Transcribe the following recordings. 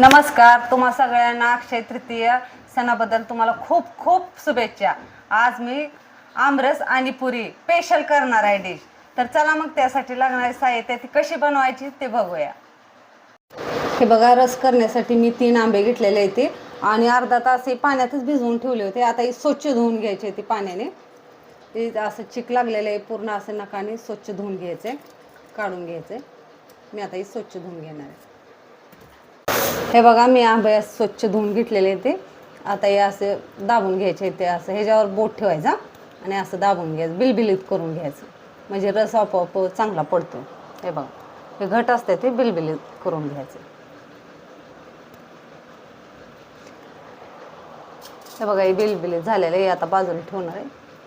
नमस्कार तुम्हा सगळ्यांना अक्षय तृतीय सणाबद्दल तुम्हाला खूप खूप शुभेच्छा. आज मी आमरस आणि पुरी स्पेशल करणार आहे डिश तर चला मग त्यासाठी लागणारे साहित्य ती कशी बनवायची ते बघूया. हे बघा रस करण्यासाठी मी तीन आंबे घेतलेले होते आणि अर्धा तास हे पाण्यातच भिजवून ठेवले होते. आता हे स्वच्छ धुवून घ्यायचे ते पाण्याने. ते असं चिक लागलेलं आहे पूर्ण असं नकाने स्वच्छ धुवून घ्यायचे काढून घ्यायचे मी आता हे स्वच्छ धुवून घेणार आहे. हे बघा मी आंबे स्वच्छ धुवून घेतलेले ते. आता हे असे दाबून घ्यायचे ते असं. ह्याच्यावर बोट ठेवायचा आणि असं दाबून घ्यायचं बिलबिलीत करून घ्यायचं. म्हणजे रस आपोआप चांगला पडतो. हे बघा हे घट असते ते बिलबिलीत करून घ्यायचे. हे बघा हे बिलबिलीत झालेलं आहे. हे आता बाजूला ठेवणार आहे.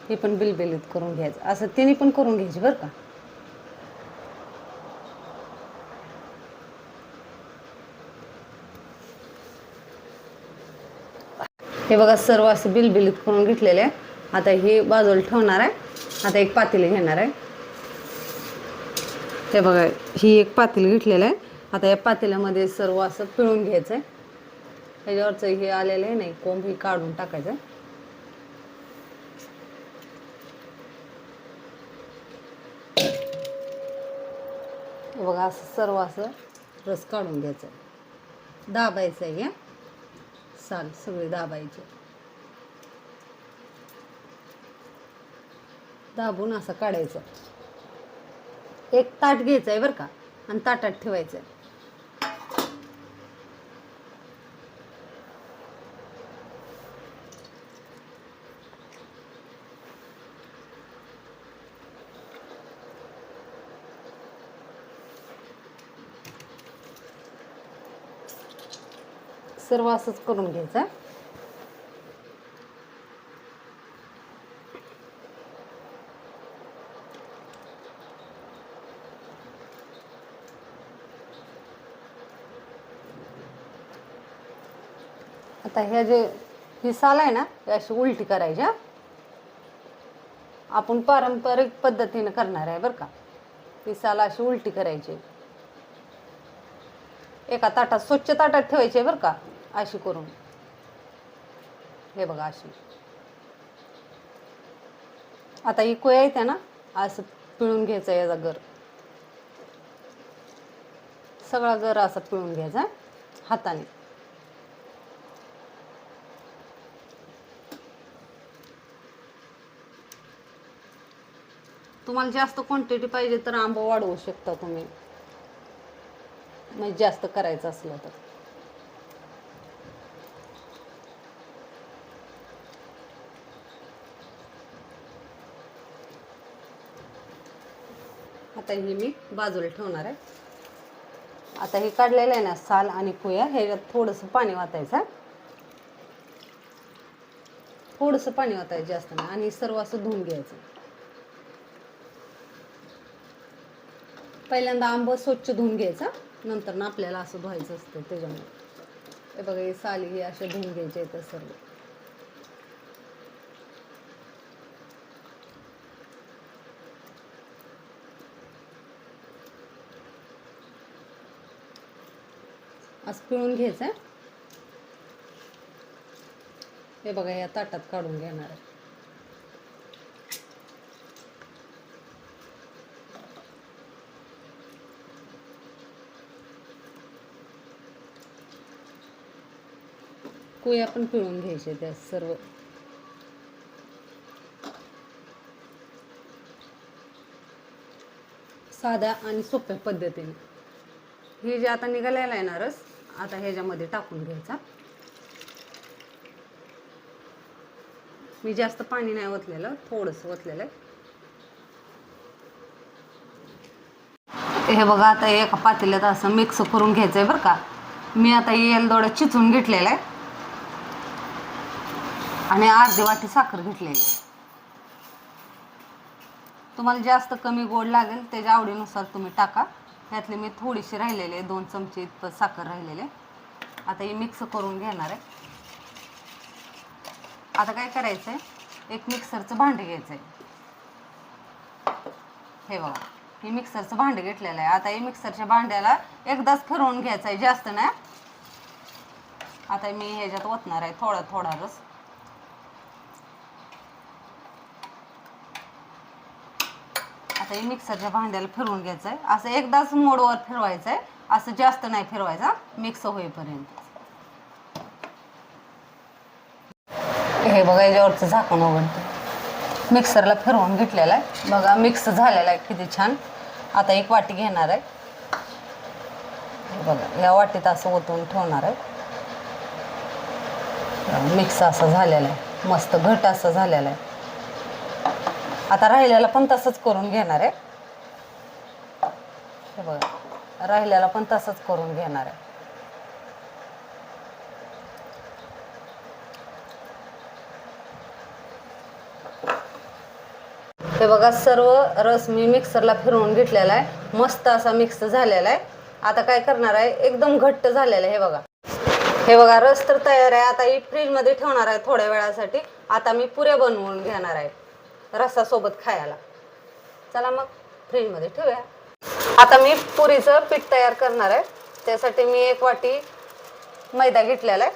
हे पण बिलबिलीत करून घ्यायचं. असं तिने पण करून घ्यायची बरं का? हे बघा सर्व असं बिलबिलीत करून घेतलेले आहे. आता हे बाजूला ठेवणार आहे. आता एक पातेली घेणार आहे. हे बघा ही एक पातेली घेतलेलं आहे. आता या पातेल्यामध्ये सर्व असं पिळून घ्यायचं आहे त्याच्यावरचं हे आलेलं आहे नाही कोंब हे काढून टाकायचं आहे. बघा असं सर्व असं रस काढून घ्यायचं आहे दाबायचं आहे साल सगळे दाबायचे. दाबून असं काढायचं. एक ताट घ्यायचं आहे बरं का आणि ताटात ठेवायचं आहे सर्व असंच करून घ्यायचा. आता ह्या जे ही साल आहे ना हे अशी उलटी करायची हा. आपण पारंपरिक पद्धतीने करणार आहे बरं का. ही साल अशी उलटी करायची. एका ताटात स्वच्छ ताटात ठेवायची आहे बरं का. अशी करून. हे बघा अशी. आता ही कोया येते ना असं पिळून घ्यायचं याचा गर. सगळा गर असा पिळून घ्यायचा हाताने. तुम्हाला जास्त क्वांटिटी पाहिजे तर आंबा वाढवू शकता तुम्ही. म्हणजे जास्त करायचं असलं तर. आता ही मी बाजूला ठेवणार आहे. आता हे काढलेलं आहे ना साल आणि कुया हे थोडंसं पाणी वाचायचं आहे. थोडंसं पाणी वाचायचं जास्त नाही आणि सर्व असं धुवून घ्यायचं. पहिल्यांदा आंब स्वच्छ धुवून घ्यायचा नंतर ना आपल्याला असं धुवायचं असतं त्याच्यामुळे. हे बघा हे साली हे असे धुवून घ्यायचे आहेत सर्व. असं पिळून घ्यायचं. आहे. हे बघा या ताटात काढून घेणार आहे. कोया पण पिळून घ्यायचे त्या सर्व. साध्या आणि सोप्या पद्धतीने. हे जे आता निघालेला आहे ना रस आता ह्याच्यामध्ये टाकून घ्यायचा. मी जास्त पाणी नाही ओतलेलं थोडंसं ओतलेलं आहे. हे बघा आता एका पातेल्यात असं मिक्स करून घ्यायचं आहे बरं का. मी आता येल दोडं चिचून घेतलेलं आहे. आणि अर्धी वाटी साखर घेतलेली आहे. तुम्हाला जास्त कमी गोड लागेल त्याच्या आवडीनुसार तुम्ही टाका. ह्यातली मी थोडीशी राहिलेली आहे दोन चमचे इतपत साखर राहिलेले आता हे मिक्स करून घेणार आहे. आता काय करायचं आहे एक मिक्सरचं भांडं घ्यायचं आहे हे बघा हे मिक्सरचं भांडं घेतलेलं आहे. आता हे मिक्सरच्या भांड्याला एकदाच फिरवून घ्यायचं आहे जास्त नाही. आता मी ह्याच्यात ओतणार आहे थोडा थोडा रस. आहे मिक्सरच्या भांड्याला फिरवून घ्यायचं आहे असं एकदाच मोडवर फिरवायचं आहे असं जास्त नाही फिरवायचं मिक्स होईपर्यंत. हे बघा याच्यावरचं झाकण उघडतं. मिक्सरला फिरवून घेतलेलं आहे. बघा मिक्स झालेला आहे किती छान. आता एक वाटी घेणार आहे. हे बघा या वाटीत असं ओतून ठेवणार आहे. मिक्स असं झालेला आहे. मस्त घट असं झालेला आहे. आता राहिलेला पण तसंच करून घेणार आहे. हे बघा राहिलेला पण तसंच करून घेणार आहे. हे बघा सर्व रस मी मिक्सरला फिरवून घेतलेला आहे. मस्त असा मिक्स झालेला आहे. आता काय करणार आहे? एकदम घट्ट झालेलं आहे हे बघा. हे बघा रस तर तयार आहे. आता ही फ्रीजमध्ये ठेवणार आहे थोड्या वेळासाठी. आता मी पुऱ्या बनवून घेणार आहे. रसासोबत खायला. चला मग फ्रीजमध्ये ठेवूया. आता मी पुरीचं पीठ तयार करणार आहे. त्यासाठी मी एक वाटी मैदा घेतलेला आहे.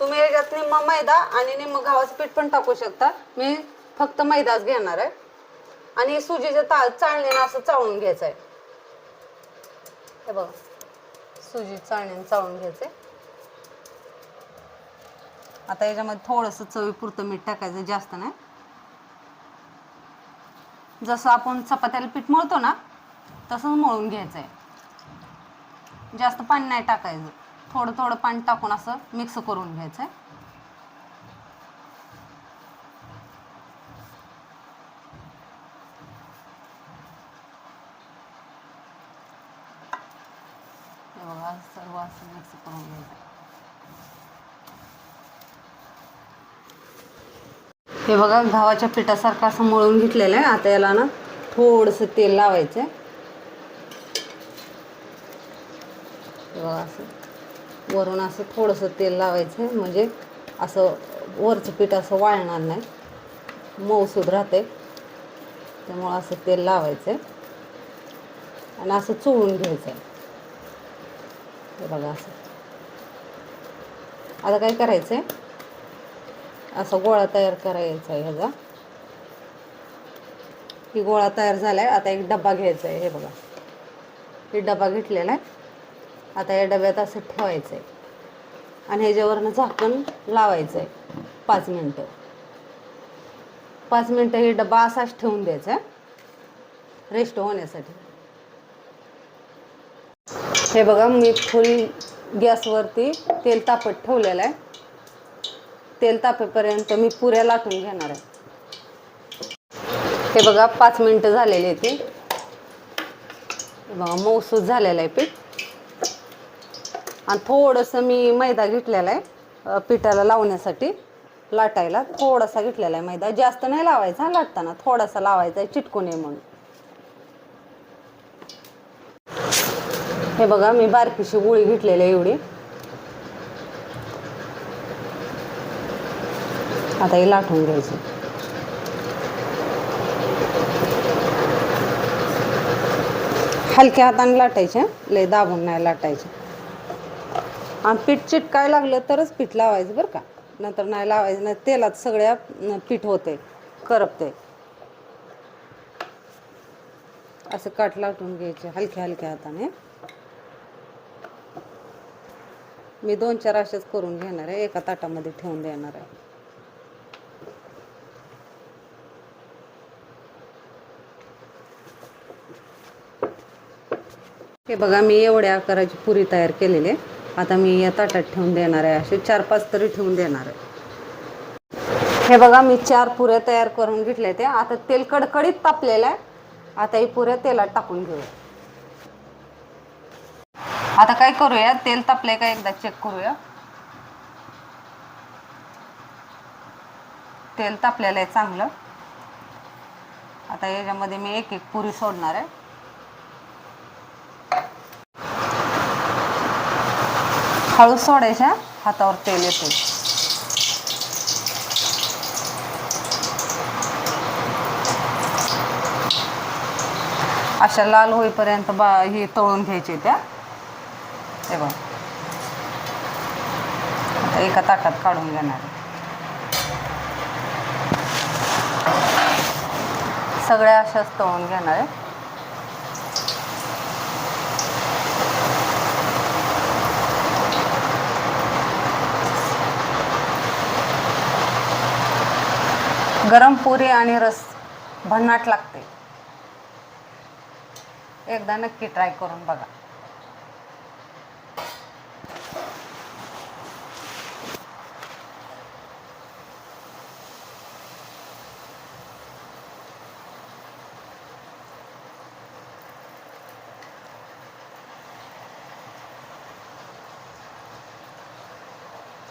तुम्ही याच्यात निम्म मैदा आणि निम्म गव्हाचं पीठ पण टाकू शकता. मी फक्त मैदाच घेणार आहे. आणि सुजीचं ता चाळणीनं असं चाळून घ्यायचं आहे हे बघा सुजी चाळणीनं चाळून घ्यायचं आहे आता याच्यामध्ये थोडंसं चवीपुरतं मीठ टाकायचं जास्त नाही. जसं आपण चपात्याला पीठ मळतो ना तसंच मळून घ्यायचं आहे जास्त पाणी नाही टाकायचं. थोडं थोडं पाणी टाकून असं मिक्स करून घ्यायचं आहे बघा सर्व असं मिक्स करून घ्यायचं हे बघा गव्हाच्या पिठासारखं असं मळून घेतलेलं आहे. आता याला ना थोडंसं तेल लावायचं आहे बघा असं वरून असं थोडंसं तेल लावायचं आहे म्हणजे असं वरचं पीठ असं वाळणार नाही. मऊसूद राहते त्यामुळं असं तेल लावायचं आहे आणि असं चोळून घ्यायचं आहे हे बघा असं. आता काय करायचं आहे असा गोळा तयार करायचा आहे ह्याचा. ही गोळा तयार झाला आहे आता एक डबा घ्यायचा आहे हे बघा. हे डबा घेतलेला आहे. आता या डब्यात असं ठेवायचं आहे आणि ह्याच्यावरनं झाकण लावायचं आहे पाच मिनटं. पाच मिनटं हे डबा असाच ठेवून द्यायचा आहे. रेस्ट होण्यासाठी. हे बघा मी फुल गॅसवरती तेल तापत ठेवलेलं आहे. तेल तापेपर्यंत मी पुऱ्या लाटून घेणार आहे. हे बघा पाच मिनटं झालेले ते. बघा मऊसूद झालेलं आहे पीठ. आणि थोडंसं मी मैदा घेतलेला आहे पिठाला लावण्यासाठी लाटायला. थोडासा घेतलेला आहे मैदा. जास्त नाही लावायचा लाटताना. थोडासा लावायचा आहे चिटकू नये म्हणून. हे बघा मी बारकीशी गोळी घेतलेली आहे एवढी. आता हे लाटून घ्यायची. हलक्या हाताने लाटायचे लय दाबून नाही लाटायचे आणि पीठ चिटकाय लागलं तरच पीठ लावायचं बरं का. नंतर नाही लावायचं नाही तेलात सगळ्या पीठ होते करपते असं काठ लाटून घ्यायचे हलक्या हलक्या हाताने. मी दोन चार असेच करून घेणार आहे एका ताटामध्ये ठेवून देणार आहे. हे बघा मी एवढ्या आकाराची पुरी तयार केलेली आहे. आता मी या ताटात ठेवून देणार आहे असे चार पाच तरी ठेवून देणार आहे. हे बघा मी चार पुऱ्या तयार करून घेतल्या त्या आता तेल कडकडीत तापलेलं आहे. आता ही पुऱ्या तेलात टाकून घेऊया. आता काय करूया? तेल तापले का एकदा चेक करूया. तेल तापलेलं आहे चांगलं. आता याच्यामध्ये मी एक एक पुरी सोडणार आहे. हळू सोडायच्या हातावर तेल येते अशा लाल होईपर्यंत बा ही तळून घ्यायची त्या. हे बघ. आता एका ताटात काढून घेणार आहे. सगळ्या अशाच तळून घेणार आहे. गरम पुरी आणि रस भन्नाट लागते. एकदा नक्की ट्राय करून बघा.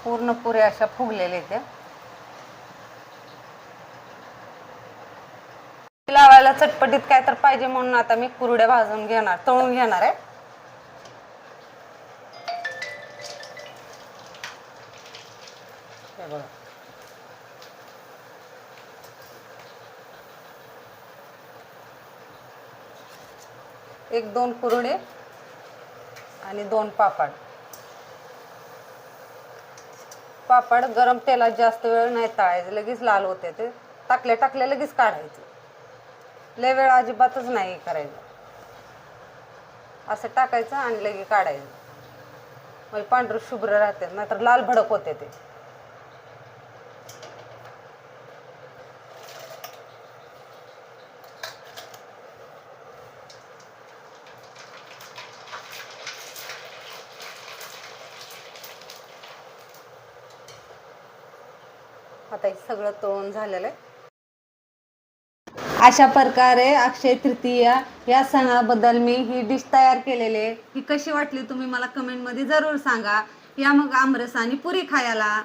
पूर्ण पुऱ्या अशा फुगलेल्या त्या मला चटपटीत काय तर पाहिजे म्हणून आता मी कुरड्या भाजून घेणार तळून घेणार आहे. एक दोन कुरडे आणि दोन पापड. पापड गरम तेलात जास्त वेळ नाही तळायचं लगेच लाल होते ते. टाकले टाकले लगेच काढायचं. लय वेळ अजिबातच नाही करायचं. असं टाकायचं आणि लगे काढायचं. म्हणजे पांढरं शुभ्र राहते नाहीतर लाल भडक होते ते. आता सगळं तळून झालेलं आहे. अशा प्रकारे अक्षय तृतीया या सणाबद्दल मी ही डिश तयार केलेली आहे. ही कशी वाटली तुम्ही मला कमेंटमध्ये जरूर सांगा. या मग आमरस आणि पुरी खायला.